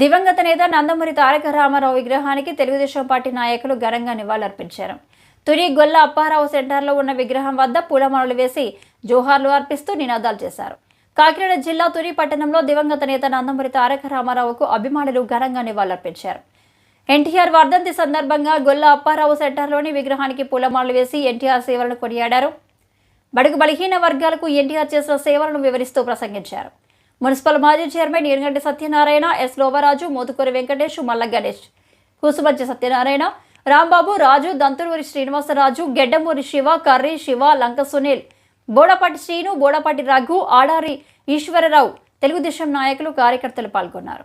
దివంగత నేత నందమూరి తారక రామారావు విగ్రహానికి తెలుగుదేశం పార్టీ నాయకులు ఘనంగా నివాళులర్పించారు. తుని గొల్ల అప్పారావు సెంటర్లో ఉన్న విగ్రహం వద్ద పూలమాలలు వేసి జోహార్లు అర్పిస్తూ నినాదాలు చేశారు. కాకినాడ జిల్లా తుని పట్టణంలో దివంగత నేత నందమూరి తారక రామారావుకు అభిమానులు ఘనంగా నివాళులర్పించారు. ఎన్టీఆర్ వర్ధంతి సందర్భంగా గొల్ల అప్పారావు సెంటర్లోని విగ్రహానికి పూలమాలలు వేసి ఎన్టీఆర్ సేవలను కొనియాడారు. బడుగు బలహీన వర్గాలకు ఎన్టీఆర్ చేసిన సేవలను వివరిస్తూ ప్రసంగించారు. మున్సిపల్ మాజీ చైర్మన్ ఎనగంటి సత్యనారాయణ ఎస్ లోవరాజు మోతుకూరి వెంకటేష్ మల్ల గణేష్. కుసుమజ్జ సత్యనారాయణ రాంబాబు రాజు దంతులూరి శ్రీనివాసరాజు గెడ్డమూరి శివ కర్రీ శివ లంక సునీల్. బోడపాటి శ్రీను బోడపాటి రఘు ఆడారి ఈశ్వరరావు. తెలుగుదేశం నాయకులు కార్యకర్తలు పాల్గొన్నారు.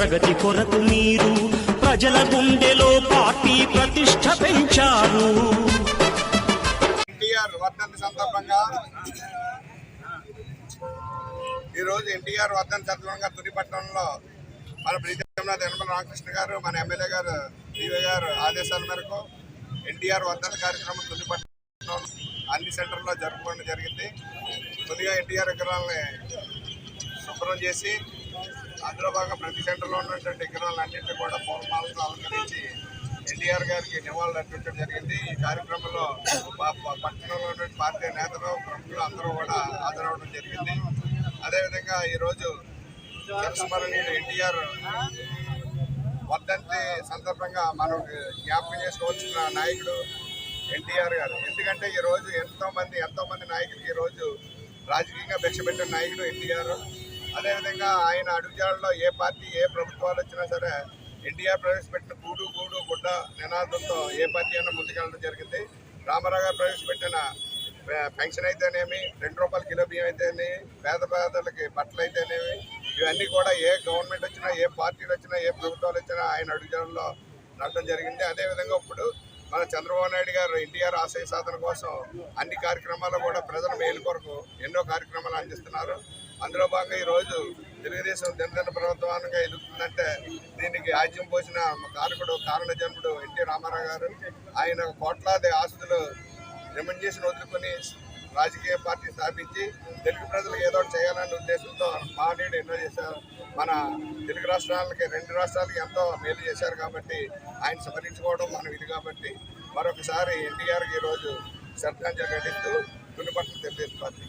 ప్రగతి కొరకు మీరు ప్రజల గుండెలో పార్టీ ప్రతిష్ట పెంచారు. ఎన్టీఆర్ వర్ధంతి సందర్భంగా ఈరోజు ఎన్టీఆర్ వర్ధంతి సందర్భంగా తుడిపట్నంలో మన ప్రీతినాథ్ యనమల రామకృష్ణ గారు మన ఎమ్మెల్యే గారు డివై గారు ఆదేశాల మేరకు ఎన్టీఆర్ వర్ధంతి కార్యక్రమం తుడిపట్నం అన్ని సెంటర్లో జరుపుకోవడం జరిగింది. కొద్దిగా ఎన్టీఆర్ విగ్రహాలని శుభ్రం చేసి అందులో భాగంగా ప్రతి సెంటర్లో ఉన్నటువంటి విగ్రహాలన్నింటినీ కూడా పూర్వమాలతో అలంకరించి ఎన్టీఆర్ గారికి నివాళులు అర్పించడం జరిగింది. ఈ కార్యక్రమంలో పట్టణంలో ఉన్నటువంటి పార్టీ నేతలు ప్రముఖులు అందరూ కూడా హాజరవడం జరిగింది. అదేవిధంగా ఈరోజు జనస్మరణీయుడు ఎన్టీఆర్ వర్ధంతి సందర్భంగా మనం జ్ఞాపకం చేసుకోవాల్సిన నాయకుడు ఎన్టీఆర్ గారు. ఎందుకంటే ఈ రోజు ఎంతోమంది ఎంతో నాయకులకి ఈ రోజు రాజకీయంగా భిక్ష పెట్టిన నాయకుడు ఎన్టీఆర్. అదేవిధంగా ఆయన అడుగుజాడలో ఏ పార్టీ ఏ ప్రభుత్వాలు వచ్చినా సరే ఎన్టీఆర్ ప్రవేశపెట్టిన గూడు గూడు గుడ్డ నినాదంతో ఏ పార్టీ అయినా ముందుకెళ్ళడం జరిగింది. రామారావు గారు ప్రవేశపెట్టిన పెన్షన్ అయితేనేమి రెండు రూపాయల కిలో బియ్యం అయితేనేమి పేద పేదలకి బట్టలు అయితేనేమి ఇవన్నీ కూడా ఏ గవర్నమెంట్ వచ్చినా ఏ పార్టీలు వచ్చినా ఏ ప్రభుత్వాలు వచ్చినా ఆయన అడుగుజాడలో నడటం జరిగింది. అదేవిధంగా ఇప్పుడు మన చంద్రబాబు నాయుడు గారు ఎన్టీఆర్ ఆశయ సాధన కోసం అన్ని కార్యక్రమాలు కూడా ప్రజల మేలు కొరకు ఎన్నో కార్యక్రమాలు అందిస్తున్నారు. అందులో భాగంగా ఈరోజు తెలుగుదేశం దినదిన ప్రభుత్వానికి ఎదుగుతుందంటే దీనికి ఆజ్యం పోసిన కారకుడు కారణ జన్ముడు ఎన్టీ రామారావు గారు. ఆయన కోట్లాది ఆస్తులు రెమ్యునరేషన్ వదులుకొని రాజకీయ పార్టీ స్థాపించి తెలుగు ప్రజలు ఏదో చేయాలనే ఉద్దేశంతో మహనీయుడు ఎన్నో చేశారు. మన తెలుగు రాష్ట్రాలకి రెండు రాష్ట్రాలకి ఎంతో మేలు చేశారు కాబట్టి ఆయన స్మరించుకోవడం మనం ఇది కాబట్టి మరొకసారి ఎన్టీఆర్కి ఈరోజు శ్రద్ధాంజలి ఘటిస్తూ తునిపట్ల తెలుగుదేశం పార్టీ